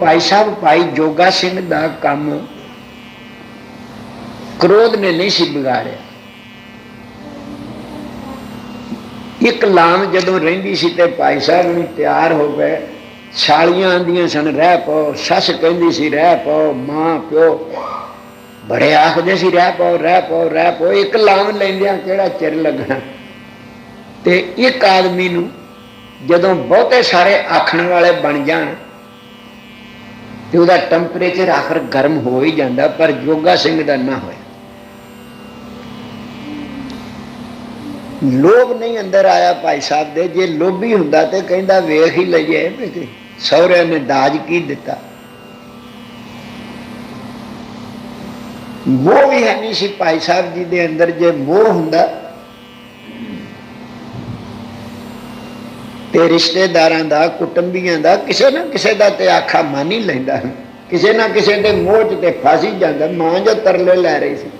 ਭਾਈ ਸਾਹਿਬ, ਭਾਈ ਜੋਗਾ ਸਿੰਘ ਦਾ ਕੰਮ ਕ੍ਰੋਧ ਨੇ ਨਹੀਂ ਸੀ ਵਿਗਾੜਿਆ। ਇੱਕ ਲਾਮ ਜਦੋਂ ਰਹਿੰਦੀ ਸੀ ਤੇ ਭਾਈ ਸਾਹਿਬ ਨੂੰ ਤਿਆਰ ਹੋ ਗਏ, ਛਾਲੀਆਂ ਆਂਦੀਆਂ ਸਨ, ਰਹਿ ਪੋ ਸੱਸ ਕਹਿੰਦੀ ਸੀ, ਰਹਿ ਪੋ ਮਾਂ, ਪਿਓ। ਬੜੇ ਆਖਦੇ ਸੀ, ਰਹਿ ਪਾਓ, ਰਹਿ ਪੋ ਰਹਿ ਪੋ ਇੱਕ ਲਾਮ ਲੈਂਦਿਆਂ ਕਿਹੜਾ ਚਿਰ ਲੱਗਣਾ? ਤੇ ਇੱਕ ਆਦਮੀ ਨੂੰ ਜਦੋਂ ਬਹੁਤੇ ਸਾਰੇ ਆਖਣ ਵਾਲੇ ਬਣ ਜਾਣ ਤੇ ਉਹਦਾ ਟੈਂਪਰੇਚਰ ਆਖਰ ਗਰਮ ਹੋ ਹੀ ਜਾਂਦਾ, ਪਰ ਜੋਗਾ ਸਿੰਘ ਦਾ ਨਾ ਹੋਇਆ। ਲੋਭ ਨਹੀਂ ਅੰਦਰ ਆਇਆ ਭਾਈ ਸਾਹਿਬ ਦੇ, ਜੇ ਲੋਭੀ ਹੁੰਦਾ ਤੇ ਕਹਿੰਦਾ ਵੇਖ ਹੀ ਲਈਏ, ਵੀ ਸਹੁਰਿਆਂ ਨੇ ਦਾਜ ਕੀ ਦਿੱਤਾ। ਮੋਹ ਵੀ ਹੈ ਨਹੀਂ ਸੀ ਭਾਈ ਸਾਹਿਬ ਜੀ ਦੇ ਅੰਦਰ, ਜੇ ਮੋਹ ਹੁੰਦਾ ਤੇ ਰਿਸ਼ਤੇਦਾਰਾਂ ਦਾ, ਕੁਟੰਬੀਆਂ ਦਾ, ਕਿਸੇ ਨਾ ਕਿਸੇ ਦਾ ਤੇ ਆਖਾ ਮੰਨ ਹੀ ਲੈਂਦਾ ਕਿਸੇ ਨਾ ਕਿਸੇ ਦੇ ਮੋਹ 'ਚ ਤੇ ਫਸ ਹੀ ਜਾਂਦਾ, ਮਾਂ ਜੋ ਤਰਲੇ ਲੈ ਰਹੀ ਸੀ।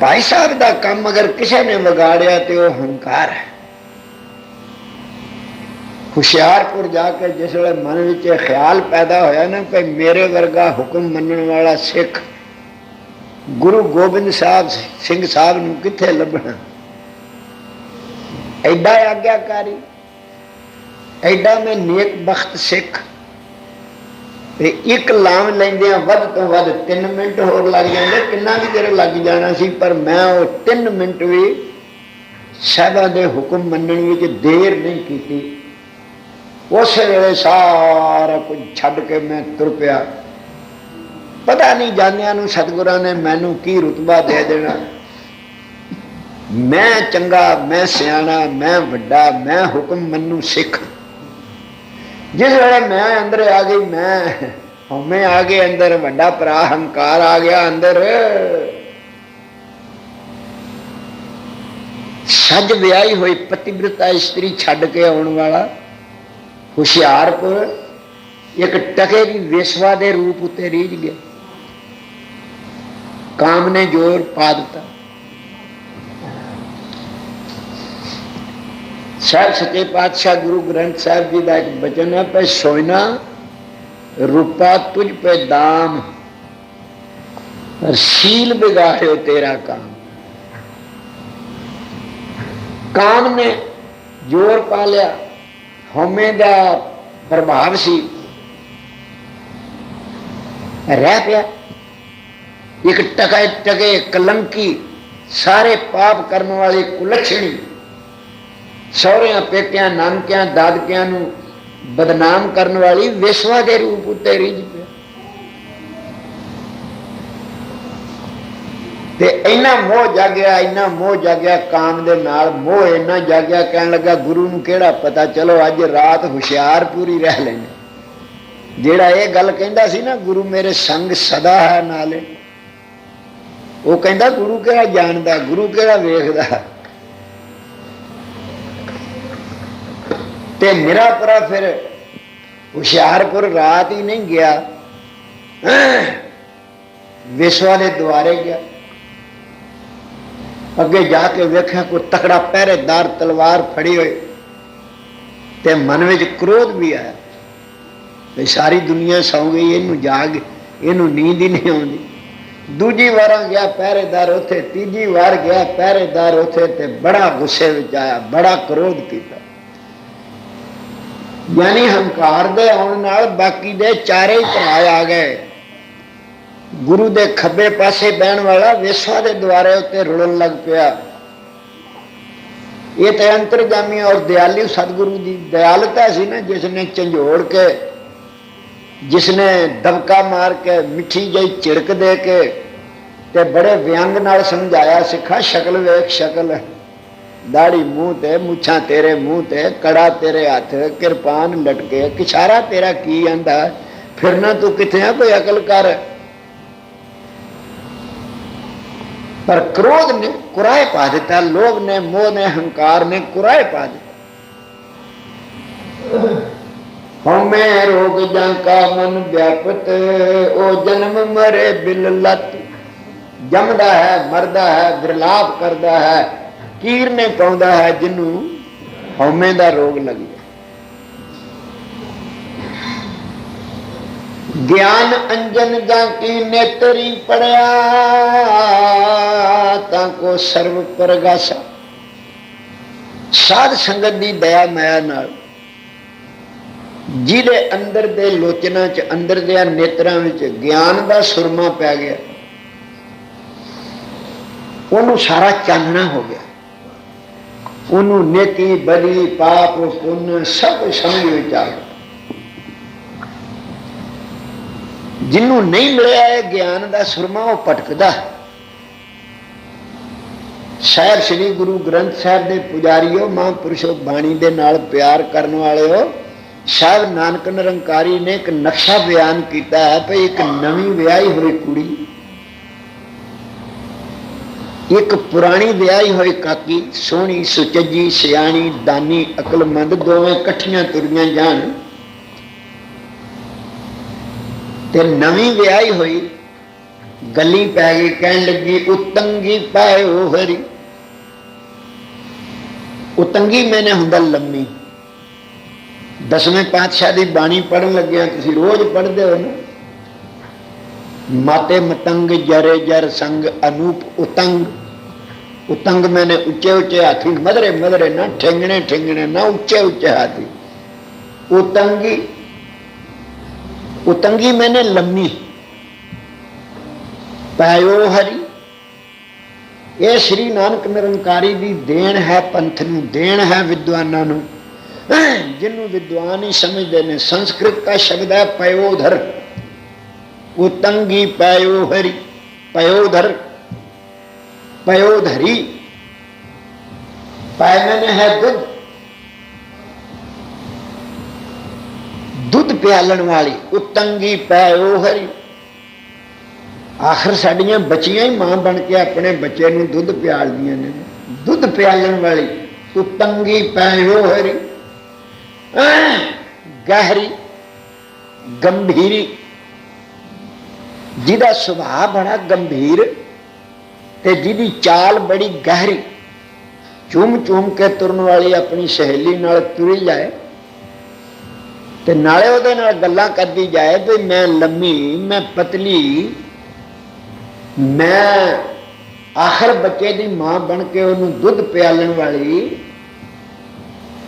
ਭਾਈ ਸਾਹਿਬ ਦਾ ਕੰਮ ਅਗਰ ਕਿਸੇ ਨੇ ਵਿਗਾੜਿਆ ਤੇ ਉਹ ਹੰਕਾਰ ਹੈ। ਹੁਸ਼ਿਆਰਪੁਰ ਜਾ ਕੇ ਜਿਸ ਵੇਲੇ ਮਨ ਵਿੱਚ ਇਹ ਖਿਆਲ ਪੈਦਾ ਹੋਇਆ ਨਾ ਕਿ ਮੇਰੇ ਵਰਗਾ ਹੁਕਮ ਮੰਨਣ ਵਾਲਾ ਸਿੱਖ ਗੁਰੂ ਗੋਬਿੰਦ ਸਾਹਿਬ ਸਿੰਘ ਸਾਹਿਬ ਨੂੰ ਕਿੱਥੇ ਲੱਭਣਾ? ਐਡਾ ਆਗਿਆਕਾਰੀ ਐਡਾ ਮੈਂ ਨੇਕ ਬਖਤ ਸਿੱਖ ਤੇ ਇੱਕ ਲਾਮ ਲੈਂਦਿਆਂ ਵੱਧ ਤੋਂ ਵੱਧ 3 ਮਿੰਟ ਹੋਰ ਲੱਗ ਜਾਂਦੇ ਕਿੰਨਾ ਵੀ ਦੇਰ ਲੱਗ ਜਾਣਾ ਸੀ ਪਰ ਮੈਂ ਉਹ 3 ਮਿੰਟ ਵੀ ਸਾਹਿਬਾਂ ਦੇ ਹੁਕਮ ਮੰਨਣ ਵਿੱਚ ਦੇਰ ਨਹੀਂ ਕੀਤੀ ਉਸੇ ਵੇਲੇ ਸਾਰਾ ਕੁਝ ਛੱਡ ਕੇ ਮੈਂ ਤੁਰ ਪਿਆ ਪਤਾ ਨਹੀਂ ਜਾਣਿਆਂ ਨੂੰ ਸਤਿਗੁਰਾਂ ਨੇ ਮੈਨੂੰ ਕੀ ਰੁਤਬਾ ਦੇ ਦੇਣਾ ਮੈਂ ਚੰਗਾ ਮੈਂ ਸਿਆਣਾ ਮੈਂ ਵੱਡਾ ਮੈਂ ਹੁਕਮ ਮੰਨੂ ਸਿੱਖ ਜਿਸ ਵੇਲੇ ਮੈਂ ਅੰਦਰ ਆ ਗਈ ਮੈਂ ਹਉਮੈ ਆ ਗਏ ਅੰਦਰ ਵੱਡਾ ਭਰਾ ਹੰਕਾਰ ਆ ਗਿਆ ਅੰਦਰ ਸੱਜ ਵਿਆਹੀ ਹੋਈ ਪਤਿਵ੍ਰਤਾ ਇਸਤਰੀ ਛੱਡ ਕੇ ਆਉਣ ਵਾਲਾ ਹੁਸ਼ਿਆਰਪੁਰ ਇੱਕ ਟਕੇ ਦੀ ਵਿਸ਼ਵਾ ਦੇ ਰੂਪ ਉੱਤੇ ਰੀਝ ਗਿਆ ਕਾਮ ਨੇ ਜ਼ੋਰ ਪਾ ਦਿੱਤਾ ਸਾਹਿਬ ਸੱਚੇ ਪਾਤਸ਼ਾਹ ਗੁਰੂ ਗ੍ਰੰਥ ਸਾਹਿਬ ਜੀ ਦਾ ਇੱਕ ਬਚਨ ਹੈ ਪੈ ਸੋਇਨਾ ਰੂਪਾ ਤੁਝ ਪੇ ਦਾਮ ਸ਼ੀਲ ਬਿਗਾੜਿਓ ਤੇਰਾ ਕਾਮ ਕਾਮ ਨੇ ਜ਼ੋਰ ਪਾ ਲਿਆ ਹਉਮੈ ਦਾ ਪ੍ਰਭਾਵ ਸੀ ਰਹਿ ਪਿਆ ਇੱਕ ਟਕੇ ਟਕੇ ਕਲੰਕੀ ਸਾਰੇ ਪਾਪ ਕਰਨ ਵਾਲੇ ਕੁਲਛਣੀ ਸਹੁਰਿਆਂ, ਪੇਕਿਆਂ, ਨਾਨਕਿਆਂ, ਦਾਦਕਿਆਂ ਨੂੰ ਬਦਨਾਮ ਕਰਨ ਵਾਲੀ ਵਿਸ਼ਵਾ ਦੇ ਰੂਪ ਉੱਤੇ ਰਿਝ ਪਿਆ। ਤੇ ਇੰਨਾ ਮੋਹ ਜਾਗਿਆ, ਇੰਨਾ ਮੋਹ ਜਾਗਿਆ ਕਾਮ ਦੇ ਨਾਲ, ਮੋਹ ਇੰਨਾ ਜਾਗਿਆ, ਕਹਿਣ ਲੱਗਾ, ਗੁਰੂ ਨੂੰ ਕਿਹੜਾ ਪਤਾ? ਚਲੋ, ਅੱਜ ਰਾਤ ਹੁਸ਼ਿਆਰ ਪੂਰੀ ਰਹਿ ਲੈਣੇ ਜਿਹੜਾ ਇਹ ਗੱਲ ਕਹਿੰਦਾ ਸੀ ਨਾ, ਗੁਰੂ ਮੇਰੇ ਸੰਗ ਸਦਾ ਹੈ ਨਾਲੇ। ਉਹ ਕਹਿੰਦਾ, ਗੁਰੂ ਕਿਹੜਾ ਜਾਣਦਾ? ਗੁਰੂ ਕਿਹੜਾ ਵੇਖਦਾ? ਤੇ ਮੇਰਾ ਪਰਾ ਫਿਰ ਹੁਸ਼ਿਆਰਪੁਰ ਰਾਤ ਹੀ ਨਹੀਂ ਗਿਆ ਵਿਸ਼ਵਾ ਦੇ ਦੁਆਰੇ ਗਿਆ ਅੱਗੇ ਜਾ ਕੇ ਵੇਖਿਆ ਕੋਈ ਤਕੜਾ ਪਹਿਰੇਦਾਰ ਤਲਵਾਰ ਫੜੀ ਹੋਈ ਤੇ ਮਨ ਵਿੱਚ ਕ੍ਰੋਧ ਵੀ ਆਇਆ ਤੇ ਸਾਰੀ ਦੁਨੀਆ ਸੌ ਗਈ ਇਹਨੂੰ ਜਾਗ ਇਹਨੂੰ ਨੀਂਦ ਹੀ ਨਹੀਂ ਆਉਂਦੀ ਦੂਜੀ ਵਾਰ ਗਿਆ ਪਹਿਰੇਦਾਰ ਉੱਥੇ ਤੀਜੀ ਵਾਰ ਗਿਆ ਪਹਿਰੇਦਾਰ ਉੱਥੇ ਤੇ ਬੜਾ ਗੁੱਸੇ ਵਿੱਚ ਆਇਆ ਬੜਾ ਕ੍ਰੋਧ ਕੀਤਾ ਯਾਨੀ ਹੰਕਾਰ ਦੇ ਆਉਣ ਨਾਲ ਬਾਕੀ ਦੇ ਚਾਰੇ ਹੀ ਭਰਾ ਆ ਗਏ ਗੁਰੂ ਦੇ ਖੱਬੇ ਪਾਸੇ ਬਹਿਣ ਵਾਲਾ ਵਿਸ਼ਵਾ ਦੇ ਦੁਆਰੇ ਉੱਤੇ ਰੁਲਣ ਲੱਗ ਪਿਆ ਇਹ ਤੇ ਅੰਤਰਜਾਮੀ ਔਰ ਦਿਆਲੀ ਸਤਿਗੁਰੂ ਦੀ ਦਿਆਲਤਾ ਸੀ ਨਾ ਜਿਸ ਨੇ ਝੰਜੋੜ ਕੇ ਜਿਸ ਨੇ ਦਬਕਾ ਮਾਰ ਕੇ ਮਿੱਠੀ ਜਿਹੀ ਝਿੜਕ ਦੇ ਕੇ ਤੇ ਬੜੇ ਵਿਅੰਗ ਨਾਲ ਸਮਝਾਇਆ ਸਿੱਖਾ ਸ਼ਕਲ ਵੇਖ ਸ਼ਕਲ ਦਾੜੀ दाढ़ी मुँह ते मुछा तेरे मुँह ते, कड़ा तेरे हाथ कृपान लटके, किशारा तेरा की आंदा? फिरना तू कि कोई अकल कर। पर क्रोध ने कुराए पा दिता लोग ने, मोह ने, हंकार ने कुराए पा दिता। हमें रोग जंका मन व्यापत, ओ जन्म मरे बिल लत। जमदा है, मरदा है, विरलाप करदा है ਕੀਰ ਨੇ ਪਾਉਂਦਾ ਹੈ ਜਿਹਨੂੰ ਹਉਮੈ ਦਾ ਰੋਗ ਲੱਗ। ਗਿਆ ਗਿਆਨ ਅੰਜਨ ਜਾਂ ਕੀ ਨੇਤਰੀ ਪੜਿਆ, ਤਾਂ ਕੋ ਸਰਵ ਪਰਗਾਸਾ। ਸਾਧ ਸੰਗਤ ਦੀ ਦਇਆ ਮਾਇਆ ਨਾਲ ਜਿਹਦੇ ਅੰਦਰ ਦੇ ਲੋਚਨਾ ਚ, ਅੰਦਰ ਦੇ ਨੇਤਰਾਂ ਵਿੱਚ ਗਿਆਨ ਦਾ ਸੁਰਮਾ ਪੈ ਗਿਆ, ਉਹਨੂੰ ਸਾਰਾ ਚਾਨਣਾ ਹੋ ਗਿਆ। ਉਹਨੂੰ ਨੇਕੀ ਬਲੀ ਪਾਪ ਪੁੰਨ ਸਭ ਸਮਝ ਵਿੱਚ ਆ ਗਿਆ ਜਿਹਨੂੰ ਨਹੀਂ ਮਿਲਿਆ ਇਹ ਗਿਆਨ ਦਾ ਸੁਰਮਾ ਉਹ ਭਟਕਦਾ ਸ਼ਾਇਰ ਸ੍ਰੀ ਗੁਰੂ ਗ੍ਰੰਥ ਸਾਹਿਬ ਦੇ ਪੁਜਾਰੀਓ ਮਹਾਂਪੁਰਸ਼ੋ ਬਾਣੀ ਦੇ ਨਾਲ ਪਿਆਰ ਕਰਨ ਵਾਲਿਓ ਸਾਹਿਬ ਨਾਨਕ ਨਿਰੰਕਾਰੀ ਨੇ ਇੱਕ ਨਕਸ਼ਾ ਬਿਆਨ ਕੀਤਾ ਹੈ ਕਿ ਇੱਕ ਨਵੀਂ ਵਿਆਹੀ ਹੋਈ ਕੁੜੀ ਇੱਕ ਪੁਰਾਣੀ ਵਿਆਹੀ ਹੋਈ ਕਾਕੀ ਸੋਹਣੀ ਸੁਚੱਜੀ ਸਿਆਣੀ ਦਾਨੀ ਅਕਲਮੰਦ ਦੋਵੇਂ ਇਕੱਠੀਆਂ ਤੁਰੀਆਂ ਜਾਣ ਤੇ ਨਵੀਂ ਵਿਆਹੀ ਹੋਈ ਗੱਲੀ ਪੈ ਗਈ ਕਹਿਣ ਲੱਗੀ ਉਤੰਗੀ ਪਾਇਓ ਹਰੀ ਉਤੰਗੀ ਮੈਨੇ ਹੁੰਦਾ ਲੰਮੀ ਦਸਵੇਂ ਪਾਤਸ਼ਾਹ ਦੀ ਬਾਣੀ ਪੜਨ ਲੱਗਿਆ ਤੁਸੀਂ ਰੋਜ਼ ਪੜ੍ਹਦੇ ਹੋ ਨਾ ਮਾਤੇ ਮਤੰਗ ਜਰੇ ਜਰ ਸੰਗ ਅਨੂਪ ਉਤੰਗ उतंग मैंने उच्चे उच्चे हाथी, मदरे मदरे ना ठेंगने ठेंगने ना उच्चे उच्चे हाथी। उतंगी उतंगी मैंने लम्मी। पायो हरी। ये श्री नानक निरंकारी दी देन है पंथ देन है विद्वाना जिन्हों विद्वान ही समझते ने, संस्कृत का शब्द है पयोधर। उतंगी पायो हरी, पयोधर। पयोधरी। पैमन है दूध। दूध प्यालन वाली उतंगी पैयोहरी। आखिर साढ़िया बचिया ही माँ बन के अपने बच्चे दुध प्याल दिया ने। दुध प्यालन वाली उतंगी पैयोहरी। गहरी, गंभीरी। जिदा सुभाव बड़ा गंभीर ਤੇ ਜਿਹਦੀ ਚਾਲ ਬੜੀ ਗਹਿਰੀ ਚੁੰਮ ਚੁੰਮ ਕੇ ਤੁਰਨ ਵਾਲੀ ਆਪਣੀ ਸਹੇਲੀ ਨਾਲ ਤੁਰੀ ਜਾਏ ਤੇ ਨਾਲੇ ਉਹਦੇ ਨਾਲ ਗੱਲਾਂ ਕਰਦੀ ਜਾਏ ਵੀ ਮੈਂ ਲੰਮੀ, ਮੈਂ ਪਤਲੀ, ਮੈਂ ਆਖਰ ਬੱਚੇ ਦੀ ਮਾਂ ਬਣ ਕੇ ਉਹਨੂੰ ਦੁੱਧ ਪਿਆਲਣ ਵਾਲੀ,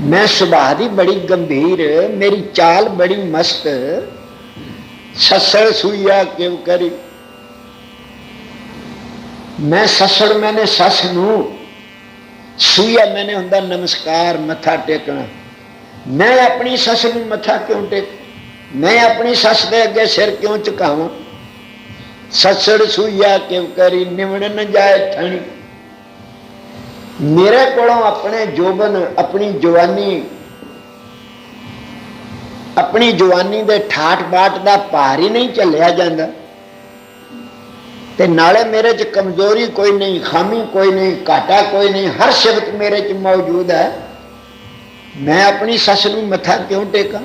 ਮੈਂ ਸੁਭਾਅ ਦੀ ਬੜੀ ਗੰਭੀਰ, ਮੇਰੀ ਚਾਲ ਬੜੀ ਮਸਤ ਸਸੜ ਸੁਈਆ ਕਿਉਂ ਕਰੀ? ਮੈਂ ਸਸੜ ਮੈਨੇ ਸੱਸ ਨੂੰ ਸੁਈਆ ਮੈਨੇ ਹੁੰਦਾ ਨਮਸਕਾਰ ਮੱਥਾ ਟੇਕਣਾ ਮੈਂ ਆਪਣੀ ਸੱਸ ਨੂੰ ਮੱਥਾ ਕਿਉਂ ਟੇਕ ਮੈਂ ਆਪਣੀ ਸੱਸ ਦੇ ਅੱਗੇ ਸਿਰ ਕਿਉਂ ਝੁਕਾਵਾਂ ਸਸੜ ਸੁਈਆ ਕਿਉ ਕਰੀ ਨਿਵੜ ਨ ਜਾਏ ਥਣੀ ਮੇਰੇ ਕੋਲੋਂ ਆਪਣੇ ਜੋਬਨ ਆਪਣੀ ਜਵਾਨੀ ਆਪਣੀ ਜਵਾਨੀ ਦੇ ਠਾਠ ਬਾਟ ਦਾ ਭਾਰ ਹੀ ਨਹੀਂ ਝੱਲਿਆ ਜਾਂਦਾ ਤੇ ਨਾਲੇ ਮੇਰੇ 'ਚ ਕਮਜ਼ੋਰੀ ਕੋਈ ਨਹੀਂ ਖਾਮੀ ਕੋਈ ਨਹੀਂ ਘਾਟਾ ਕੋਈ ਨਹੀਂ ਹਰ ਸ਼ਬਦ ਮੇਰੇ 'ਚ ਮੌਜੂਦ ਹੈ ਮੈਂ ਆਪਣੀ ਸੱਸ ਨੂੰ ਮੱਥਾ ਕਿਉਂ ਟੇਕਾਂ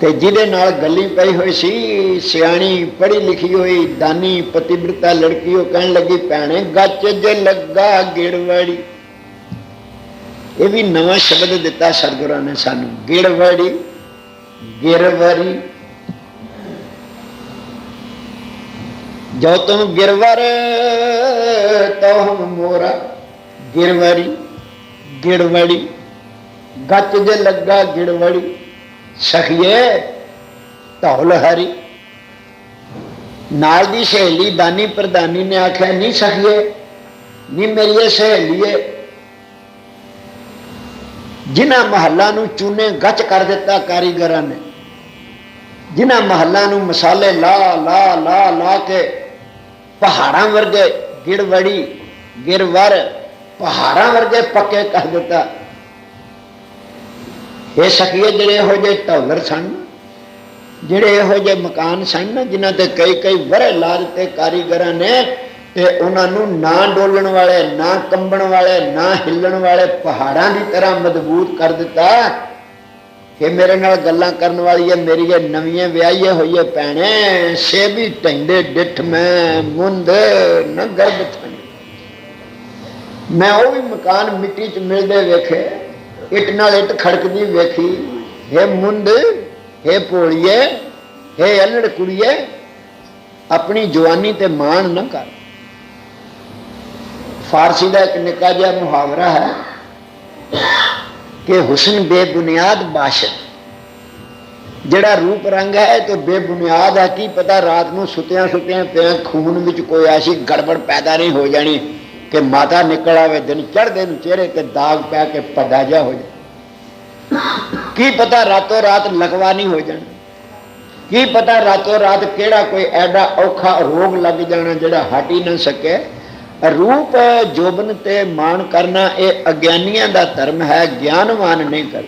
ਤੇ ਜਿਹਦੇ ਨਾਲ ਗੱਲੀ ਪਈ ਹੋਈ ਸੀ ਸਿਆਣੀ ਪੜ੍ਹੀ ਲਿਖੀ ਹੋਈ ਦਾਨੀ ਪਤਿਵ੍ਰਤਾ ਲੜਕੀ ਉਹ ਕਹਿਣ ਲੱਗੀ ਭੈਣੇ ਗੱਚ ਜੇ ਲੱਗਾ ਗਿੜਵੜੀ ਇਹ ਵੀ ਨਵਾਂ ਸ਼ਬਦ ਦਿੱਤਾ ਸਤਿਗੁਰਾਂ ਨੇ ਸਾਨੂੰ ਗਿੜਵੜੀ ਗਿਰਵਰੀ ਜੋ ਤੁਮ ਗਿਰਵਰ, ਤੋ ਮੋਰਾ। ਗਿਰਵਰੀ, ਗਿੜਵੜੀ, ਗੱਚ ਜੇ ਲੱਗਾ ਗਿੜਵੜੀ, ਸਖੀਏ ਧੌਲ ਹਰੀ। ਨਾਲ ਦੀ ਸਹੇਲੀ ਦਾਨੀ ਪ੍ਰਧਾਨੀ ਨੇ ਆਖਿਆ ਨਹੀਂ ਸਖੀਏ ਨਹੀਂ ਮੇਰੀ ਸਹੇਲੀਏ। ਜਿਨ੍ਹਾਂ ਮਹੱਲਾ ਨੂੰ ਚੂਨੇ ਗੱਚ ਕਰ ਦਿੱਤਾ ਕਾਰੀਗਰਾਂ ਨੇ, ਜਿਨ੍ਹਾਂ ਮਹੱਲਾ ਨੂੰ ਮਸਾਲੇ ਲਾ ਲਾ ਲਾ ਲਾ ਕੇ ਪਹਾੜਾਂ ਵਰਗੇ ਗਿੜਵੜੀ ਗਿਰਵਰ ਪਹਾੜਾਂ ਵਰਗੇ ਪੱਕੇ ਕਰ ਦਿੱਤਾ ਇਹ ਸਕੀਏ ਜਿਹੜੇ ਇਹੋ ਜਿਹੇ ਢੌਲਰ ਸਨ ਜਿਹੜੇ ਇਹੋ ਜਿਹੇ ਮਕਾਨ ਸਨ ਨਾ ਜਿਨ੍ਹਾਂ ਤੇ ਕਈ ਕਈ ਵਰੇ ਲਾ ਦਿੱਤੇ ਕਾਰੀਗਰਾਂ ਨੇ ਤੇ ਉਹਨਾਂ ਨੂੰ ਨਾ ਡੋਲਣ ਵਾਲੇ ਨਾ ਕੰਬਣ ਵਾਲੇ ਨਾ ਹਿੱਲਣ ਵਾਲੇ ਪਹਾੜਾਂ ਦੀ ਤਰ੍ਹਾਂ ਮਜ਼ਬੂਤ ਕਰ ਦਿੱਤਾ ਕਿ ਮੇਰੇ ਨਾਲ ਗੱਲਾਂ ਕਰਨ ਵਾਲੀ ਹੈ ਮੇਰੀ ਇਹ ਨਵੀਆਂ ਵਿਆਹੀਏ ਹੋਈਏ ਭੈਣੇ ਸੇਬੀ ਟੈਂਦੇ ਡਿੱਠ ਮੈਂ ਮੁੰਦ ਨ ਗਰਭ ਥਣੀ ਮੈਂ ਉਹ ਵੀ ਮਕਾਨ ਮਿੱਟੀ 'ਚ ਮਿਲਦੇ ਵੇਖੇ ਇੱਟ ਨਾਲ ਇੱਟ ਖੜਕਦੀ ਵੇਖੀ ਇਹ ਮੁੰਡ ਹੇ ਭੋਲੀਏ ਹੇ ਅਲੜ ਕੁੜੀਏ ਆਪਣੀ ਜਵਾਨੀ ਤੇ ਮਾਣ ਨਾ ਕਰ ਫਾਰਸੀ ਦਾ ਇੱਕ ਨਿੱਕਾ ਜਿਹਾ ਮੁਹਾਵਰਾ ਹੈ ਕਿ ਹੁਸਨ ਬੇਬੁਨਿਆਦ ਬਾਸ਼ਤ ਜਿਹੜਾ ਰੂਪ ਰੰਗ ਹੈ ਤੇ ਬੇਬੁਨਿਆਦ ਹੈ ਕੀ ਪਤਾ ਰਾਤ ਨੂੰ ਸੁਤਿਆਂ ਸੁਤਿਆਂ ਪਿਆ ਖੂਨ ਵਿੱਚ ਕੋਈ ਐਸੀ ਗੜਬੜ ਪੈਦਾ ਨਹੀਂ ਹੋ ਜਾਣੀ ਕਿ ਮਾਤਾ ਨਿਕਲ ਆਵੇ ਦਿਨ ਚੜ੍ਹਦੇ ਨੂੰ ਚਿਹਰੇ ਤੇ ਦਾਗ ਪੈ ਕੇ ਪੱਡਾ ਜਾ ਹੋ ਜਾਏ ਕੀ ਪਤਾ ਰਾਤੋਂ ਰਾਤ ਲਗਵਾ ਨਹੀਂ ਹੋ ਜਾਣਾ ਕੀ ਪਤਾ ਰਾਤੋਂ ਰਾਤ ਕਿਹੜਾ ਕੋਈ ਐਡਾ ਔਖਾ ਰੋਗ ਲੱਗ ਜਾਣਾ ਜਿਹੜਾ ਹਟ ਹੀ ਨਾ ਸਕੇ ਰੂਪ ਜੋਬਨ ਤੇ ਮਾਣ ਕਰਨਾ ਇਹ ਅਗਿਆਨੀਆਂ ਦਾ ਧਰਮ ਹੈ ਗਿਆਨਵਾਨ ਨਹੀਂ ਕਰ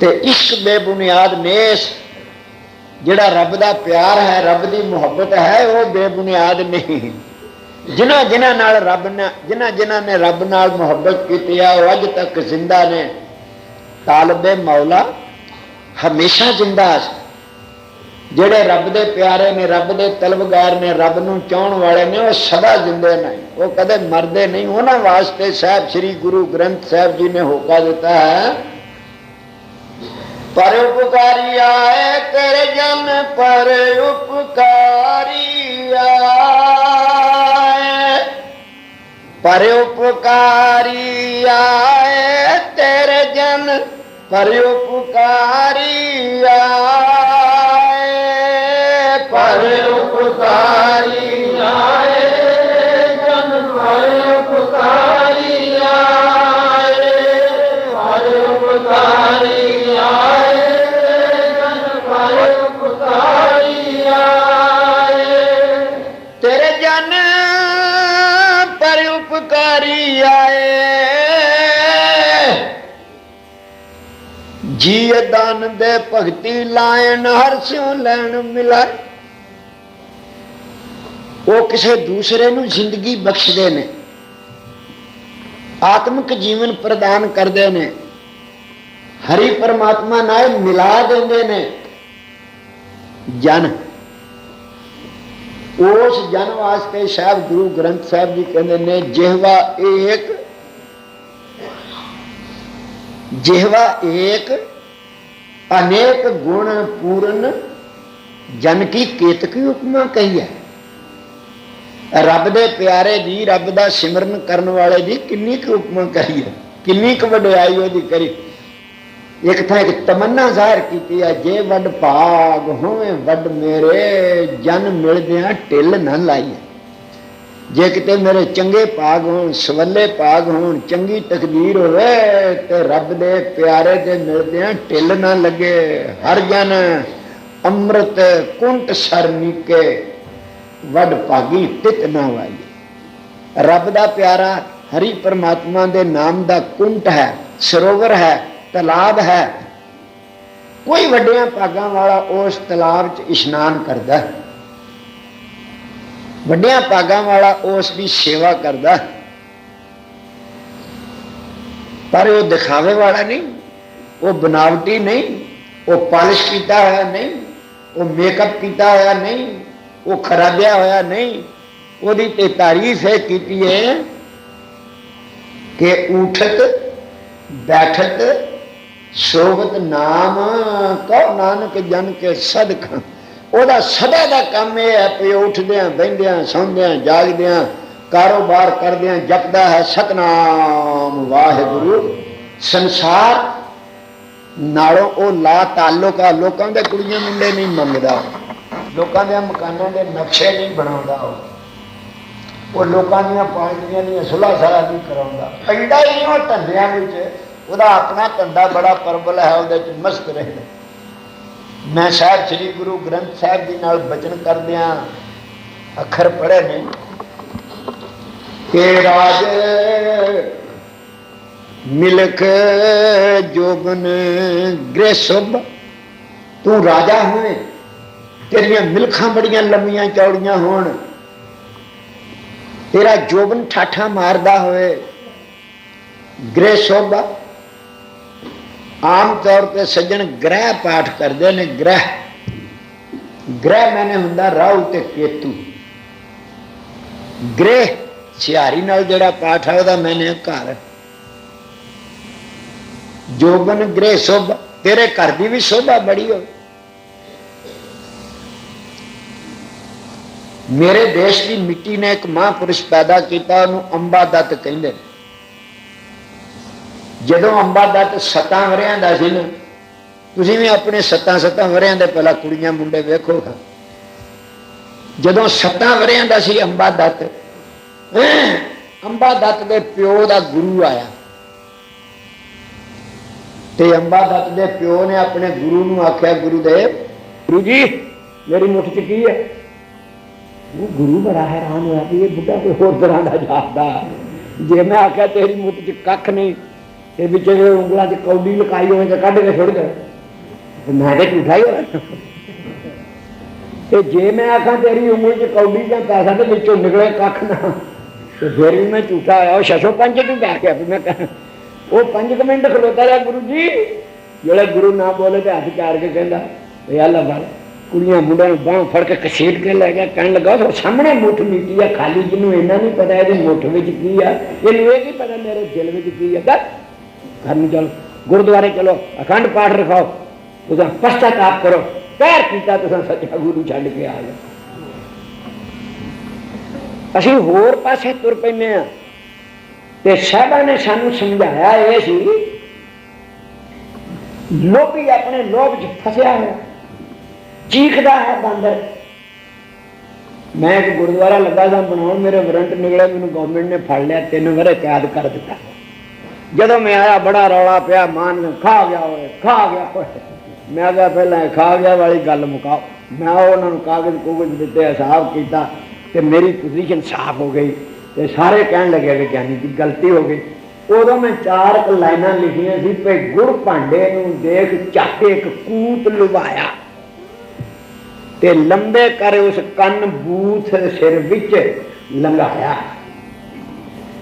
ਤੇ ਇਸ਼ਕ ਬੇਬੁਨਿਆਦ ਨੇਸ ਜਿਹੜਾ ਰੱਬ ਦਾ ਪਿਆਰ ਹੈ ਰੱਬ ਦੀ ਮੁਹੱਬਤ ਹੈ ਉਹ ਬੇਬੁਨਿਆਦ ਨਹੀਂ ਜਿਨ੍ਹਾਂ ਜਿਨ੍ਹਾਂ ਨਾਲ ਰੱਬ ਨੇ ਜਿਨ੍ਹਾਂ ਜਿਨ੍ਹਾਂ ਨੇ ਰੱਬ ਨਾਲ ਮੁਹੱਬਤ ਕੀਤੀ ਆ ਉਹ ਅੱਜ ਤੱਕ ਜ਼ਿੰਦਾ ਨੇ ਤਾਲਬੇ ਮੌਲਾ ਹਮੇਸ਼ਾ ਜ਼ਿੰਦਾ ਹੈ ਜਿਹੜੇ ਰੱਬ ਦੇ ਪਿਆਰੇ ਨੇ ਰੱਬ ਦੇ ਤਲਬਗਾਰ ਨੇ ਰੱਬ ਨੂੰ ਚਾਹਣ ਵਾਲੇ ਨੇ ਉਹ ਸਦਾ ਜ਼ਿੰਦੇ ਨੇ ਉਹ ਕਦੇ ਮਰਦੇ ਨਹੀਂ ਉਹਨਾਂ ਵਾਸਤੇ ਸਾਹਿਬ ਸ੍ਰੀ ਗੁਰੂ ਗ੍ਰੰਥ ਸਾਹਿਬ ਜੀ ਨੇ ਹੋਕਾ ਦਿੱਤਾ ਹੈ ਪਰ ਉਪਕਾਰੀ ਆਏ ਤੇਰੇ ਜਨ ਪਰ ਉਪਕਾਰੀ ਆਏ ਪਰ ਉਪਕਾਰੀ ਆਏ ਤੇਰੇ ਜਨ ਪਰ ਉਪਕਾਰੀ ਆਏ ਜੀ ਦਾਨ ਦੇ ਭਗਤੀ ਲਾਇਨ ਹਰ ਸਿਉ ਲੈਣ ਮਿਲਾਏ ਉਹ ਕਿਸੇ ਦੂਸਰੇ ਨੂੰ ਜ਼ਿੰਦਗੀ ਬਖਸ਼ਦੇ ਨੇ, ਆਤਮਿਕ ਜੀਵਨ ਪ੍ਰਦਾਨ ਕਰਦੇ ਨੇ, ਹਰੀ ਪਰਮਾਤਮਾ ਨਾਲ ਮਿਲਾ ਦਿੰਦੇ ਨੇ। ਜਨ, ਉਸ ਜਨ ਵਾਸਤੇ ਸਾਹਿਬ ਗੁਰੂ ਗ੍ਰੰਥ ਸਾਹਿਬ ਜੀ ਕਹਿੰਦੇ ਨੇ, ਜਿਹਵਾ ਏਕ ਜਿਹਵਾ ਏਕ ਅਨੇਕ ਗੁਣ ਪੂਰਨ ਜਨ ਕੀ ਕੇਤਕੀ ਉਪਮਾ ਕਹੀ ਹੈ? ਰੱਬ ਦੇ ਪਿਆਰੇ ਦੀ, ਰੱਬ ਦਾ ਸਿਮਰਨ ਕਰਨ ਵਾਲੇ ਦੀ ਕਿੰਨੀ ਕੁ ਉਪਮਾ ਕਹੀ ਹੈ? ਕਿੰਨੀ ਕੁ ਵਡਿਆਈ ਉਹਦੀ ਕਰੀ? ਇੱਕ ਥਾਂ ਇੱਕ ਤਮੰਨਾ ਜ਼ਾਹਿਰ ਕੀਤੀ ਹੈ, ਜੇ ਵੱਡ ਭਾਗ ਹੋਵੇ ਵੱਡ ਮੇਰੇ, ਜਨ ਮਿਲਦਿਆਂ ਢਿੱਲ ਨਾ ਲਾਈਏ। ਜੇ ਕਿਤੇ ਮੇਰੇ ਚੰਗੇ ਭਾਗ ਹੋਣ, ਸਵੱਲੇ ਭਾਗ ਹੋਣ, ਚੰਗੀ ਤਕਦੀਰ ਹੋਵੇ, ਤੇ ਰੱਬ ਦੇ ਪਿਆਰੇ ਦੇ ਮਿਲਦਿਆਂ ਢਿੱਲ ਨਾ ਲੱਗੇ। ਹਰ ਜਨ ਅੰਮ੍ਰਿਤ ਕੁੰਟ ਸਰ ਵੱਡ ਭਾਗੀ ਤਿਤ ਨਾ ਵਾਈ ਰੱਬ ਦਾ ਪਿਆਰਾ ਹਰੀ ਪਰਮਾਤਮਾ ਦੇ ਨਾਮ ਦਾ ਕੁੰਟ ਹੈ, ਸਰੋਵਰ ਹੈ, ਤਲਾਬ ਹੈ। ਕੋਈ ਵੱਡਿਆਂ ਭਾਗਾਂ ਵਾਲਾ ਉਸ ਤਲਾਬ 'ਚ ਇਸ਼ਨਾਨ ਕਰਦਾ ਹੈ। ਵੱਡਿਆਂ ਭਾਗਾਂ ਵਾਲਾ ਉਸ ਦੀ ਸੇਵਾ ਕਰਦਾ ਪਰ ਉਹ ਦਿਖਾਵੇ ਵਾਲਾ ਨਹੀਂ ਉਹ ਬਨਾਵਟੀ ਨਹੀਂ ਉਹ ਪਾਲਿਸ਼ ਕੀਤਾ ਹੋਇਆ ਨਹੀਂ ਉਹ ਮੇਕਅਪ ਕੀਤਾ ਹੋਇਆ ਨਹੀਂ ਉਹ ਖਰਾਬਿਆ ਹੋਇਆ ਨਹੀਂ ਉਹਦੀ ਤੇ ਤਾਰੀਫ ਹੈ ਕੀਤੀ ਹੈ ਕਿ ਉਠਤ ਬੈਠਤ ਸੋਵਤ ਨਾਮ ਕਉ ਨਾਨਕ ਜਨ ਕੇ ਸਦਕਾ ਉਹਦਾ ਸਦਾ ਦਾ ਕੰਮ ਇਹ ਹੈ ਕਿ ਉੱਠਦਿਆਂ ਬੈੰਦਿਆਂ ਸੌਂਦਿਆਂ ਜਾਗਦਿਆਂ ਕਾਰੋਬਾਰ ਕਰਦਿਆਂ ਜਪਦਾ ਹੈ ਸਤਨਾਮ ਵਾਹਿਗੁਰੂ ਸੰਸਾਰ ਨਾਲੋਂ ਉਹ ਲਾ ਤਾਲੁਕ ਆ ਲੋਕਾਂ ਦੇ ਕੁੜੀਆਂ ਮੁੰਡੇ ਨਹੀਂ ਮੰਗਦਾ ਲੋਕਾਂ ਦੇ ਮਕਾਨਾਂ ਦੇ ਨਕਸ਼ੇ ਨਹੀਂ ਬਣਾਉਂਦਾ ਉਹ ਉਹ ਲੋਕਾਂ ਦੀਆਂ ਪਾਰਟੀਆਂ ਦੀਆਂ ਸੁਲਾ ਸਾਰਾ ਨਹੀਂ ਕਰਾਉਂਦਾ ਪੈਂਦਾ ਹੀ ਨਹੀਂ ਉਹ ਧੰਦਿਆਂ ਵਿੱਚ ਉਹਦਾ ਆਪਣਾ ਧੰਦਾ ਬੜਾ ਪਰਬਲ ਹੈ ਉਹਦੇ ਚ ਮਸਤ ਰਹਿੰਦਾ ਮੈਂ ਸਾਹਿਬ ਸ੍ਰੀ ਗੁਰੂ ਗ੍ਰੰਥ ਸਾਹਿਬ ਜੀ ਨਾਲ ਬਚਨ ਕਰਦਿਆਂ ਅੱਖਰ ਪੜ੍ਹੇ ਨੇ ਕਿ ਰਾਜ ਮਿਲਕ ਜੋਬਨ ਗ੍ਰਹਿ ਸੁਭ ਤੂੰ ਰਾਜਾ ਹੋਵੇਂ ਤੇਰੀਆਂ ਮਿਲਖਾਂ ਬੜੀਆਂ ਲੰਮੀਆਂ ਚੌੜੀਆਂ ਹੋਣ ਤੇਰਾ ਜੋਬਨ ਠਾਠਾ ਮਾਰਦਾ ਹੋਵੇ ਗ੍ਰਹਿ ਸੋਭਾ ਆਮ ਤੌਰ ਤੇ ਸੱਜਣ ਗ੍ਰਹਿ ਪਾਠ ਕਰਦੇ ਨੇ ਗ੍ਰਹਿ ਗ੍ਰਹਿ ਮੈਨੇ ਹੁੰਦਾ ਰਾਹੂ ਤੇ ਕੇਤੂ ਗ੍ਰਹਿ ਸਿਹਾਰੀ ਨਾਲ ਜਿਹੜਾ ਪਾਠ ਹੈ ਉਹਦਾ ਮੈਨੇ ਘਰ ਜੋਬਨ ਗ੍ਰੇ ਸੋਭਾ ਤੇਰੇ ਘਰ ਦੀ ਵੀ ਸੋਭਾ ਬੜੀ ਹੋ ਮੇਰੇ ਦੇਸ਼ ਦੀ ਮਿੱਟੀ ਨੇ ਇੱਕ ਮਹਾਂਪੁਰਸ਼ ਪੈਦਾ ਕੀਤਾ ਉਹਨੂੰ ਅੰਬਾ ਦੱਤ ਕਹਿੰਦੇ ਨੇ ਜਦੋਂ ਅੰਬਾ ਦੱਤ ਸੱਤਾਂ ਵਰਿਆਂ ਦਾ ਸੀ ਨਾ, ਤੁਸੀਂ ਵੀ ਆਪਣੇ ਸੱਤਾਂ ਸੱਤਾਂ ਵਰਿਆਂ ਦੇ ਪਹਿਲਾਂ ਕੁੜੀਆਂ ਮੁੰਡੇ ਵੇਖੋ ਜਦੋਂ ਸੱਤਾਂ ਵਰਿਆਂ ਦਾ ਸੀ ਅੰਬਾ ਦੱਤ ਅੰਬਾ ਦੱਤ ਦੇ ਪਿਓ ਦਾ ਗੁਰੂ ਆਇਆ। ਤੇ ਅੰਬਾ ਦੱਤ ਦੇ ਪਿਓ ਨੇ ਆਪਣੇ ਗੁਰੂ ਨੂੰ ਆਖਿਆ, ਗੁਰੂਦੇਵ, ਗੁਰੂ ਜੀ, ਮੇਰੀ ਮੁੱਠ 'ਚ ਕੀ ਹੈ? ਉਹ ਗੁਰੂ ਬੜਾ ਹੈਰਾਨ ਹੋਇਆ ਵੀ ਇਹ ਬੁੱਢਾ ਕੋਈ ਹੋਰ ਤਰ੍ਹਾਂ ਦਾ ਜਾਪਦਾ। ਜੇ ਮੈਂ ਆਖਿਆ ਤੇਰੀ ਮੁੱਠ 'ਚ ਕੱਖ ਨਹੀਂ એ બિચારે ઉંગલાથી કૌડીલ કાઢ્યો હોય તો કાઢીને છોડી દે મારે ઉઠાયો એ જે મેં આખા તેરી ઉંગળી છે કૌડી ત્યાં પાછા તો બિચો નીકળે કાખના तो फिर भी मैं टूटा और शशो पंच क्यों कहा के अभी मैं वो पंच मिनट खलोता रहा गुरु जी जोड़ा गुरु ना बोले तो हाथ चार के कहना भाई अल्लाह बाल कुड़िया मुंडा बाह फड़ के कसीट के लै गया कहने लगा तो सामने मुठ मीटी है खाली जिन्होंने इना नहीं पता है मुठ में की है ये नहीं पता मेरे दिल में की है दस ਘਰ ਨੂੰ ਚਲੋ, ਗੁਰਦੁਆਰੇ ਚਲੋ, ਅਖੰਡ ਪਾਠ ਰਖਾਓ, ਤੁਸੀਂ ਪਛਤਾਤਾਪ ਕਰੋ, ਪੈਰ ਕੀਤਾ ਤੁਸੀਂ ਸੱਚਾ ਗੁਰੂ ਛੱਡ ਕੇ ਆ ਗਏ ਅਸੀਂ ਹੋਰ ਪਾਸੇ ਤੁਰ ਪੈਨੇ ਆ ਤੇ ਸਾਹਿਬਾਂ ਨੇ ਸਾਨੂੰ ਸਮਝਾਇਆ ਇਹ ਸੀ, ਲੋਭੀ ਆਪਣੇ ਲੋਭ 'ਚ ਫਸਿਆ ਹੈ, ਚੀਖਦਾ ਹੈ ਬਾਂਦਰ। ਮੈਂ ਇੱਕ ਗੁਰਦੁਆਰਾ ਲੱਗਾ ਸਾਂ, ਬਣਾਉਣ ਮੇਰੇ ਵਾਰੰਟ ਨਿਕਲੇ ਮੈਨੂੰ ਗਵਰਨਮੈਂਟ ਨੇ ਫੜ ਲਿਆ, ਤਿੰਨ ਵਰੇ ਕੈਦ ਕਰ ਦਿੱਤਾ। ਜਦੋਂ ਮੈਂ ਆਇਆ ਬੜਾ ਰੌਲਾ ਪਿਆ ਮਾਨ ਨੇ ਖਾ ਗਿਆ ਓਏ ਖਾ ਗਿਆ ਓਏ ਮੈਂ ਕਿਹਾ ਪਹਿਲਾਂ ਇਹ ਖਾ ਗਿਆ ਵਾਲੀ ਗੱਲ ਮੁਕਾਓ ਮੈਂ ਉਹਨਾਂ ਨੂੰ ਕਾਗਜ਼ ਕੋਗਜ਼ ਦਿੱਤੇ ਹਿਸਾਬ ਕੀਤਾ ਤੇ ਮੇਰੀ ਪੋਜੀਸ਼ਨ ਸਾਫ਼ ਹੋ ਗਈ ਤੇ ਸਾਰੇ ਕਹਿਣ ਲੱਗੇ ਕਿ ਗਿਆਨੀ ਦੀ ਗਲਤੀ ਹੋ ਗਈ ਉਦੋਂ ਮੈਂ ਚਾਰ ਕੁ ਲਾਈਨਾਂ ਲਿਖੀਆਂ ਸੀ ਭਈ ਗੁੜ ਭਾਂਡੇ ਨੂੰ ਦੇਖ ਝੱਟ ਇੱਕ ਕੂਤ ਲੁਭਾਇਆ ਤੇ ਲੰਬੇ ਕਰ ਉਸ ਕੰਨ ਬੂਥ ਸਿਰ ਵਿੱਚ ਲੰਘਾਇਆ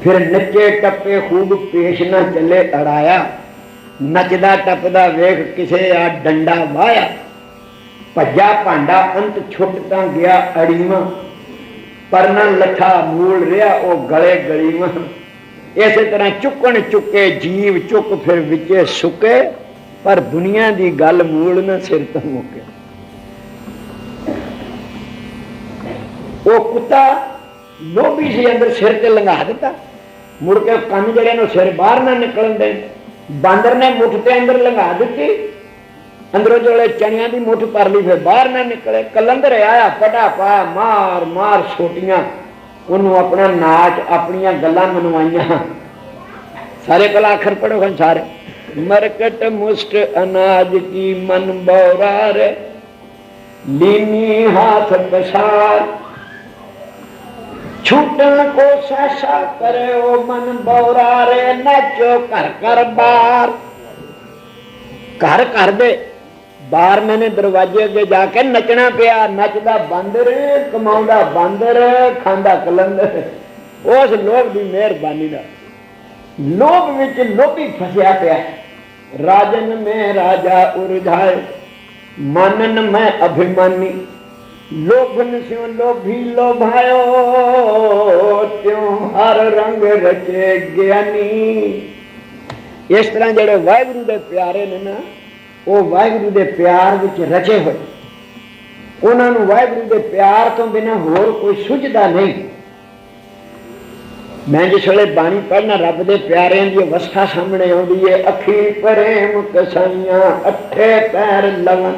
फिर नचे टपे खूब पेश न चले अड़ाया। नचदा टपदा वेख किसे आ डंडा वाया। भजा भांडा अंत छुटता गया अड़ीवा पर न लठा मूल रहा ओ गले गलीवा इस तरह चुकन चुके, जीव चुक फिर विचे सुके, पर दुनिया की गल मूल न सिर तो मुके। वो कुत्ता लोभी से अंदर सिर से लंघा दिता। ਮੁੜ ਕੇ ਕੰਨ ਜਿਹੜੇ ਨੂੰ ਸਿਰ ਬਾਹਰ ਨਾ ਨਿਕਲਣ ਦੇ ਬਾਂਦਰ ਨੇ ਮੁੱਠ ਤੇ ਅੰਦਰ ਲੰਘਾ ਦਿੱਤੀ ਅੰਦਰੋਂ ਜਿਹੜੇ ਚਣਿਆਂ ਦੀ ਮੁੱਠ ਪਰ ਲਈ ਫਿਰ ਬਾਹਰ ਨਾ ਨਿਕਲੇ ਕਲੰਦਰ ਆਇਆ ਪਟਾ ਪਾ ਮਾਰ ਮਾਰ ਛੋਟੀਆਂ ਉਹਨੂੰ ਆਪਣਾ ਨਾਚ ਆਪਣੀਆਂ ਗੱਲਾਂ ਮਨਵਾਈਆਂ ਸਾਰੇ ਕਲਾ ਅੱਖਰ ਪੜੋ ਹਨ ਸਾਰੇ ਮਰਕਟ ਮੁਸਟ ਅਨਾਜ ਕੀ ਮਨ ਬੌਰਾਰ ਲੀਨੀ ਹਾਥ ਬਸਾਰ ਛੂਟਣ ਕੋ ਸਾਸਾ ਕਰੇ ਉਹ ਮਨ ਬੌਰਾਰੇ ਨੱਚੋ ਘਰ ਘਰ ਬਾਰ ਘਰ ਘਰ ਦੇ ਬਾਹਰ ਮੈਨੇ ਦਰਵਾਜ਼ੇ ਅੱਗੇ ਜਾ ਕੇ ਨੱਚਣਾ ਪਿਆ ਨੱਚਦਾ ਬਾਂਦਰ ਕਮਾਉਂਦਾ ਬਾਂਦਰ ਖਾਂਦਾ ਕਲੰਦਰ ਉਸ ਲੋਭ ਦੀ ਮਿਹਰਬਾਨੀ ਨਾਲ ਲੋਭ ਵਿੱਚ ਲੋਭੀ ਫਸਿਆ ਪਿਆ ਰਾਜਨ ਮੈਂ ਰਾਜਾ ਉਰਝਾਏ ਮਾਨਨ ਮੈਂ ਅਭਿਮਾਨੀ लोभन सियो लोभी लोभायो। त्यों हर रंग रचे ज्ञानी। इस तरह जेडे वाहगुरु के प्यारे ने ना, वो वाहगुरु के प्यार रचे हुए। उन्होंने वाहगुरु के प्यार तो बिना होर कोई सुझदा नहीं। मैं जिस वे बाणी पढ़ना रब के प्यार की अवस्था सामने आती है अखी प्रेम कसाइया अठे पैर लवन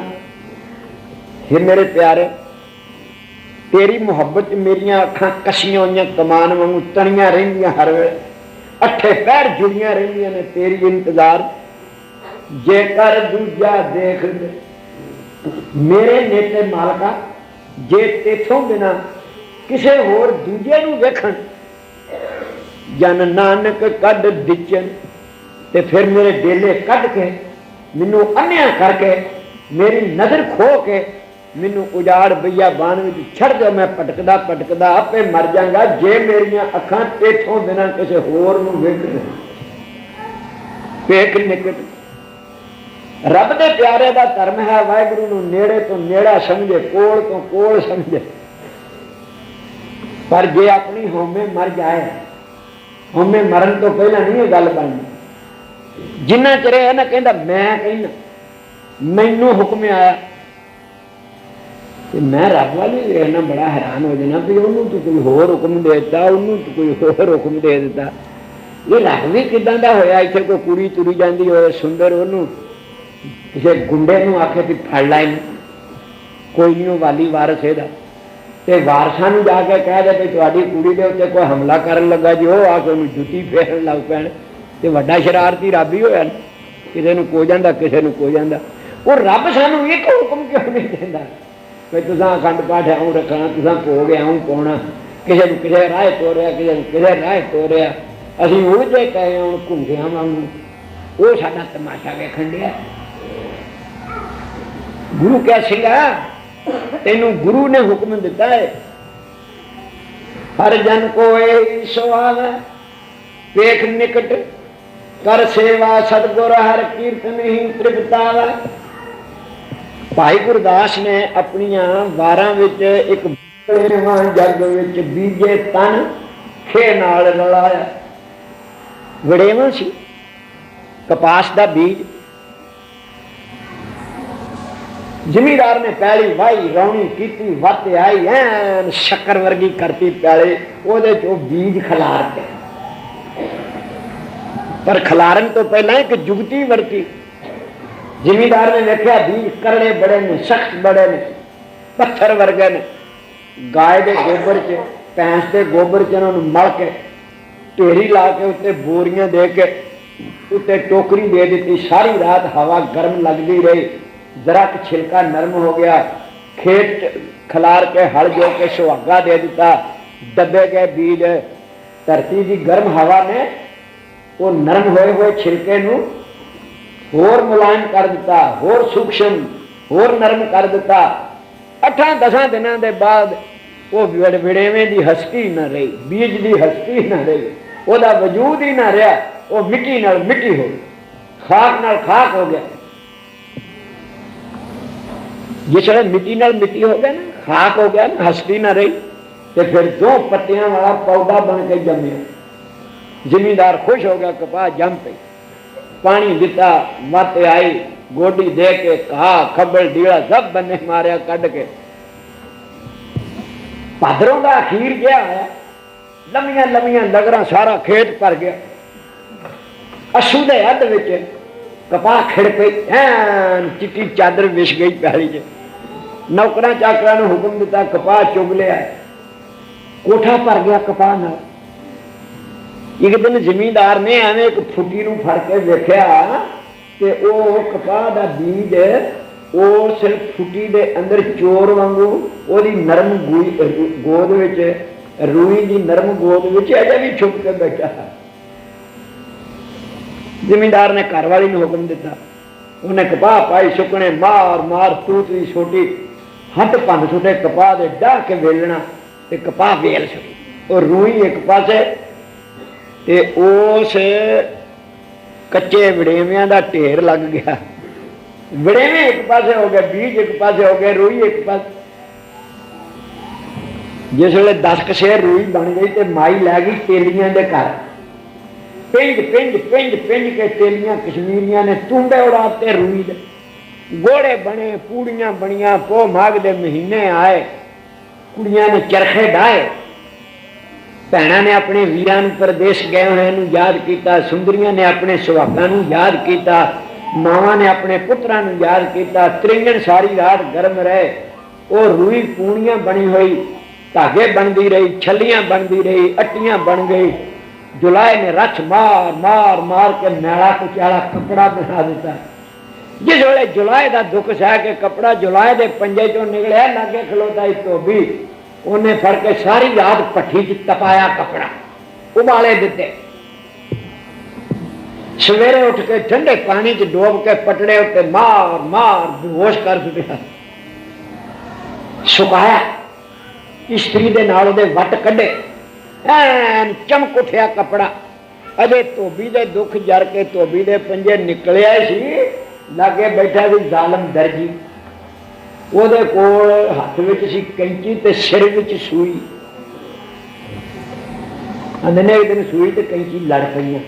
ये मेरे प्यारे ਤੇਰੀ ਮੁਹੱਬਤ 'ਚ ਮੇਰੀਆਂ ਅੱਖਾਂ ਕਸੀਆਂ ਹੋਈਆਂ ਕਮਾਨ ਵਾਂਗੂ ਤਣੀਆਂ ਰਹਿੰਦੀਆਂ ਹਰ ਵੇਲੇ ਅੱਠੇ ਪੈਰ ਜੁੜੀਆਂ ਰਹਿੰਦੀਆਂ ਨੇ ਤੇਰੀ ਇੰਤਜ਼ਾਰ ਜੇਕਰ ਦੂਜਾ ਦੇਖ ਲੈ ਮੇਰੇ ਨੇਤੇ ਮਾਲਕਾ ਜੇ ਤੇਥੋਂ ਬਿਨਾ ਕਿਸੇ ਹੋਰ ਦੂਜੇ ਨੂੰ ਵੇਖਣ ਜਨ ਨਾਨਕ ਕੱਢ ਦਿੱਚਨ ਤੇ ਫਿਰ ਮੇਰੇ ਡੇਲੇ ਕੱਢ ਕੇ ਮੈਨੂੰ ਅੰਨਿਆ ਕਰਕੇ ਮੇਰੀ ਨਜ਼ਰ ਖੋ ਕੇ ਮੈਨੂੰ ਉਜਾੜ ਬਈਆ ਬਾਣ ਵਿੱਚ ਛੱਡ ਦਿਓ, ਮੈਂ ਪਟਕਦਾ ਪਟਕਦਾ ਆਪੇ ਮਰ ਜਾਗਾ ਜੇ ਮੇਰੀਆਂ ਅੱਖਾਂ ਤੇਥੋਂ ਬਿਨਾਂ ਕਿਸੇ ਹੋਰ ਨੂੰ ਵੇਖਣ ਪੇਕ ਨਿਕਟ। ਰੱਬ ਦੇ ਪਿਆਰੇ ਦਾ ਧਰਮ ਹੈ, ਵਾਹਿਗੁਰੂ ਨੂੰ ਨੇੜੇ ਤੋਂ ਨੇੜਾ ਸਮਝੇ, ਕੋਲ ਤੋਂ ਕੋਲ ਸਮਝੇ। ਪਰ ਜੇ ਆਪਣੀ ਹੋਮੇ ਮਰ ਜਾਏ ਹੋਮੇ ਮਰਨ ਤੋਂ ਪਹਿਲਾਂ ਨਹੀਂ ਇਹ ਗੱਲ ਬਣਨੀ ਜਿੰਨਾ ਚਿਰ ਇਹ ਨਾ ਕਹਿੰਦਾ, ਮੈਂ ਕਹਿੰਦਾ ਮੈਨੂੰ ਹੁਕਮ ਆਇਆ ਮੈਂ ਰੱਬ ਵਾਲੀ ਵੇਖਣਾ ਬੜਾ ਹੈਰਾਨ ਹੋ ਜਾਣਾ ਵੀ ਉਹਨੂੰ ਤੂੰ ਕੋਈ ਹੋਰ ਹੁਕਮ ਦੇ ਦਿੱਤਾ ਉਹਨੂੰ ਤੂੰ ਕੋਈ ਹੋਰ ਹੁਕਮ ਦੇ ਦਿੱਤਾ ਇਹ ਰੱਬ ਵੀ ਕਿਦਾਂ ਦਾ ਹੋਇਆ ਇੱਥੇ ਕੋਈ ਕੁੜੀ ਤੁਰੀ ਜਾਂਦੀ ਹੋਏ ਸੁੰਦਰ ਉਹਨੂੰ ਕਿਸੇ ਗੁੰਡੇ ਨੂੰ ਆਖੇ ਵੀ ਫੜ ਲੈ ਇਹਨੂੰ ਕੋਈ ਨਹੀਂ ਉਹ ਵਾਲੀ ਵਾਰਸ ਇਹਦਾ ਤੇ ਵਾਰਸਾਂ ਨੂੰ ਜਾ ਕੇ ਕਹਿ ਦੇ ਵੀ ਤੁਹਾਡੀ ਕੁੜੀ ਦੇ ਉੱਤੇ ਕੋਈ ਹਮਲਾ ਕਰਨ ਲੱਗਾ ਜੀ ਉਹ ਆ ਕੇ ਉਹਨੂੰ ਜੁੱਤੀ ਫੇਰਨ ਲੱਗ ਪੈਣ ਤੇ ਵੱਡਾ ਸ਼ਰਾਰਤੀ ਰੱਬ ਹੀ ਹੋਇਆ ਨਾ। ਕਿਸੇ ਨੂੰ ਕੋ ਜਾਂਦਾ ਕਿਸੇ ਨੂੰ ਕੋ ਜਾਂਦਾ ਉਹ ਰੱਬ ਸਾਨੂੰ ਇੱਕ ਹੁਕਮ ਕਿਉਂ ਨਹੀਂ ਦਿੰਦਾ ਵੀ ਤੁਸੀਂ ਅਖੰਡ ਪਾਠ ਆਉਂ ਰੱਖਣਾ ਤੁਸੀਂ ਭੋਗ ਆਉਂ ਪਾਉਣਾ ਕਿਸੇ ਨੂੰ ਕਿਸੇ ਰਾਹ ਤੋਰਿਆ ਕਿਸੇ ਨੂੰ ਕਿਸੇ ਰਾਹ ਤੋਰਿਆ ਅਸੀਂ ਉਲਝੇ ਪਏ ਹਾਂ ਘੁੰਗਿਆਂ ਵਾਂਗੂ ਉਹ ਸਾਡਾ ਤਮਾਸ਼ਾ ਵੇਖਣ ਡਿਆ ਗੁਰੂ ਕਿਆ ਸਿੰਘਾ ਤੈਨੂੰ ਗੁਰੂ ਨੇ ਹੁਕਮ ਦਿੱਤਾ ਹੈ ਹਰ ਜਨ ਕੋ ਇਹ ਸਵਾਲ ਹੈ ਵੇਖ ਨਿਕਟ ਕਰ ਸੇਵਾ ਸਤਗੁਰ ਹਰ ਕੀਰਤਨ ਹੀ ਤ੍ਰਿਪਤਾਵਾ ਭਾਈ ਗੁਰਦਾਸ ਨੇ ਆਪਣੀਆਂ ਵਾਰਾਂ ਵਿੱਚ ਇੱਕ ਬੇਰਵਾਂ ਜੱਗ ਵਿੱਚ ਬੀਜੇ ਤਨ ਖੇ ਨਾਲ ਰਲਾਇਆ। ਵੜੇਵਾਂ ਸੀ। ਕਪਾਸ ਦਾ ਬੀਜ। ਜ਼ਿਮੀਦਾਰ ਨੇ ਪੈਲੀ ਵਾਈ ਰੌਣੀ ਕੀਤੀ, ਵੱਤ ਆਈ, ਐਨ ਸ਼ੱਕਰ ਵਰਗੀ ਕਰਤੀ ਪੈਲੇ, ਉਹਦੇ ਚੋਂ ਬੀਜ ਖਲਾਰਤੇ ਪਰ ਖਲਾਰਨ ਤੋਂ ਪਹਿਲਾਂ ਇੱਕ ਜੁਗਤੀ ਵਰਤੀ। ਜ਼ਿਮੀਦਾਰ ਨੇ ਵੇਖਿਆ ਬੀਜ ਕਰੜੇ ਬੜੇ ਨੇ ਸਖਤ ਬੜੇ ਨੇ ਪੱਥਰ ਵਰਗੇ ਨੇ ਗਾਇ ਦੇ ਗੋਬਰ 'ਚ ਭੈਂਸ ਦੇ ਗੋਬਰ 'ਚ ਇਹਨਾਂ ਨੂੰ ਮਲ ਕੇ ਢੇਰੀ ਲਾ ਕੇ ਉੱਤੇ ਬੋਰੀਆਂ ਦੇ ਕੇ ਉੱਤੇ ਟੋਕਰੀ ਦੇ ਦਿੱਤੀ ਸਾਰੀ ਰਾਤ ਹਵਾ ਗਰਮ ਲੱਗਦੀ ਰਹੀ ਜ਼ਰਾ ਕੁ ਛਿਲਕਾ ਨਰਮ ਹੋ ਗਿਆ ਖੇਤ 'ਚ ਖਲਾਰ ਕੇ ਹਲ ਜੋ ਕੇ ਸੁਹਾਗਾ ਦੇ ਦਿੱਤਾ ਦੱਬੇ ਗਏ ਬੀਜ ਧਰਤੀ ਦੀ ਗਰਮ ਹਵਾ ਨੇ ਉਹ ਨਰਮ ਹੋਏ ਹੋਏ ਛਿਲਕੇ ਨੂੰ ਹੋਰ ਮੁਲਾਇਮ ਕਰ ਦਿੱਤਾ ਹੋਰ ਸੂਖਸ਼ਮ ਹੋਰ ਨਰਮ ਕਰ ਦਿੱਤਾ ਅਠਾਂ ਦਸਾਂ ਦਿਨਾਂ ਦੇ ਬਾਅਦ ਉਹ ਵਿੜ ਵਿੜੇਵੇਂ ਦੀ ਹਸਤੀ ਨਾ ਰਹੀ ਬੀਜ ਦੀ ਹਸਤੀ ਨਾ ਰਹੀ ਉਹਦਾ ਵਜੂਦ ਹੀ ਨਾ ਰਿਹਾ ਉਹ ਮਿੱਟੀ ਨਾਲ ਮਿੱਟੀ ਹੋ ਗਈ ਖਾਕ ਨਾਲ ਖਾਕ ਹੋ ਗਿਆ ਜਿਸ ਵੇਲੇ ਮਿੱਟੀ ਨਾਲ ਮਿੱਟੀ ਹੋ ਗਿਆ ਨਾ ਖਾਕ ਹੋ ਗਿਆ ਨਾ ਹਸਤੀ ਨਾ ਰਹੀ ਤੇ ਫਿਰ ਦੋ ਪੱਤਿਆਂ ਵਾਲਾ ਪੌਦਾ ਬਣ ਕੇ ਜੰਮਿਆ ਜ਼ਿਮੀਂਦਾਰ ਖੁਸ਼ ਹੋ ਗਿਆ ਕਪਾਹ ਜੰਮ पानी दिता, मत आई, गोडी दे के कहा खबल डीला सब बने मारिया कड के। भादरों का अखीर गया लमिया लमिया नगर सारा खेत भर गया। अशू के हद में कपाह खिड़ पे एन चिट्टी चादर विछ गई पैली च। नौकरा चाकरा ने हुक्म दिता, कपाह चुग लिया कोठा भर गया कपाह ना ਇੱਕ ਦਿਨ ਜ਼ਮੀਂਦਾਰ ਨੇ ਐਵੇਂ ਇੱਕ ਫੁੱਟੀ ਨੂੰ ਫੜ ਕੇ ਵੇਖਿਆ ਤੇ ਉਹ ਕਪਾਹ ਦਾ ਬੀਜ ਉਹ ਸਿਰਫ ਫੁੱਟੀ ਦੇ ਅੰਦਰ ਚੋਰ ਵਾਂਗੂ ਉਹਦੀ ਨਰਮ ਗੂਈ- ਗੋਦ ਵਿੱਚ ਰੂਈ ਦੀ ਨਰਮ ਗੋਦ ਵਿੱਚ ਅਜੇ ਵੀ ਛੁਪ ਕੇ ਬੈਠਾ ਜ਼ਿਮੀਂਦਾਰ ਨੇ ਘਰ ਵਾਲੀ ਨੂੰ ਹੁਕਮ ਦਿੱਤਾ ਉਹਨੇ ਕਪਾਹ ਪਾਈ ਸੁੱਕਣੇ ਮਾਰ ਮਾਰ ਤੂਤ ਦੀ ਛੋਟੀ ਹੱਥ ਭੰਨ ਸੁੱਟੇ ਕਪਾਹ ਦੇ ਡਾਹ ਕੇ ਵੇਲਣਾ ਤੇ ਕਪਾਹ ਵੇਲ ਸੁੱਟੀ ਉਹ ਰੂਈ ਇੱਕ ਪਾਸੇ ਤੇ ਉਸ ਕੱਚੇ ਵੜੇਵਿਆਂ ਦਾ ਢੇਰ ਲੱਗ ਗਿਆ। ਵੜੇਵੇਂ ਇੱਕ ਪਾਸੇ ਹੋ ਗਏ, ਬੀਜ ਇੱਕ ਪਾਸੇ ਹੋ ਗਏ, ਰੂਈ ਇੱਕ ਪਾਸੇ। ਜਿਸ ਵੇਲੇ 10 ਕਸ਼ੇਰ ਰੂਈ ਬਣ ਗਈ ਤੇ ਮਾਈ ਲੈ ਗਈ ਤੇਲੀਆਂ ਦੇ ਘਰ। ਪਿੰਡ ਪਿੰਡ ਪਿੰਡ ਪਿੰਡ ਕੇ ਤੇਲੀਆਂ ਕਸ਼ਮੀਰੀਆਂ ਨੇ ਤੁੰਡੇ ਉਡਾਤੇ ਰੂਈ ਦੇ। ਗੋੜੇ ਬਣੇ, ਪੂੜੀਆਂ ਬਣੀਆਂ ਪੋ ਮਾਘ ਦੇ ਮਹੀਨੇ ਆਏ। ਕੁੜੀਆਂ ਨੇ ਚਰਖੇ ਡਾਏ ਭੈਣਾਂ ਨੇ ਆਪਣੇ ਵੀਰਾਂ ਨੂੰ ਪਰਦੇਸ਼ ਗਏ ਹੋਏ ਨੂੰ ਯਾਦ ਕੀਤਾ ਸੁੰਦਰੀਆਂ ਨੇ ਆਪਣੇ ਸੁਹਾਗਾਂ ਨੂੰ ਯਾਦ ਕੀਤਾ ਮਾਵਾਂ ਨੇ ਆਪਣੇ ਪੁੱਤਰਾਂ ਨੂੰ ਯਾਦ ਕੀਤਾ ਤ੍ਰਿੰਗਣ ਸਾਰੀ ਰਾਤ ਗਰਮ ਰਹੇ ਉਹ ਰੂਈ ਪੂਣੀਆਂ ਬਣੀ ਹੋਈ ਧਾਗੇ ਬਣਦੀ ਰਹੀ ਛੱਲੀਆਂ ਬਣਦੀ ਰਹੀ ਅੱਟੀਆਂ ਬਣ ਗਈ ਜੁਲਾਏ ਨੇ ਰੱਛ ਮਾਰ ਮਾਰ ਮਾਰ ਕੇ ਮੈਲਾ ਕੁਚਾਲਾ ਕਪੜਾ ਬਣਾ ਦਿੱਤਾ ਜਿਸ ਵੇਲੇ ਜੁਲਾਏ ਦਾ ਦੁੱਖ ਸਹਿ ਕੇ ਕਪੜਾ ਜੁਲਾਏ ਦੇ ਪੰਜੇ ਚੋਂ ਨਿਕਲਿਆ ਲਾਗੇ ਖਲੋਤਾ ਇੱਕ ਧੋਬੀ ਉਹਨੇ ਫੜ ਕੇ ਸਾਰੀ ਰਾਤ ਭੱਠੀ 'ਚ ਤਪਾਇਆ ਕਪੜਾ ਉਬਾਲੇ ਦਿੱਤੇ ਸਵੇਰੇ ਉੱਠ ਕੇ ਠੰਡੇ ਪਾਣੀ 'ਚ ਡੋਬ ਕੇ ਪਟੜੇ ਉੱਤੇ ਮਾਰ ਮਾਰ ਬੇਹੋਸ਼ ਕਰ ਦਿੱਤਾ ਸੁਕਾਇਆ ਇਸਤਰੀ ਦੇ ਨਾਲ ਉਹਦੇ ਵੱਟ ਕੱਢੇ ਐਨ ਚਮਕ ਉੱਠਿਆ ਕਪੜਾ ਅਜੇ ਧੋਬੀ ਦੇ ਦੁੱਖ ਜਰ ਕੇ ਧੋਬੀ ਦੇ ਪੰਜੇ ਨਿਕਲਿਆ ਸੀ ਲਾਗੇ ਬੈਠਾ ਸੀ ਜ਼ਾਲਮ ਦਰਜੀ ਉਹਦੇ ਕੋਲ ਹੱਥ ਵਿੱਚ ਸੀ ਕੈਂਚੀ ਤੇ ਸਿਰ ਵਿੱਚ ਸੂਈ। ਅੰਦਨੇ ਇੱਕ ਦਿਨ ਸੂਈ ਤੇ ਕੈਂਚੀ ਲੜ ਪਈਆਂ।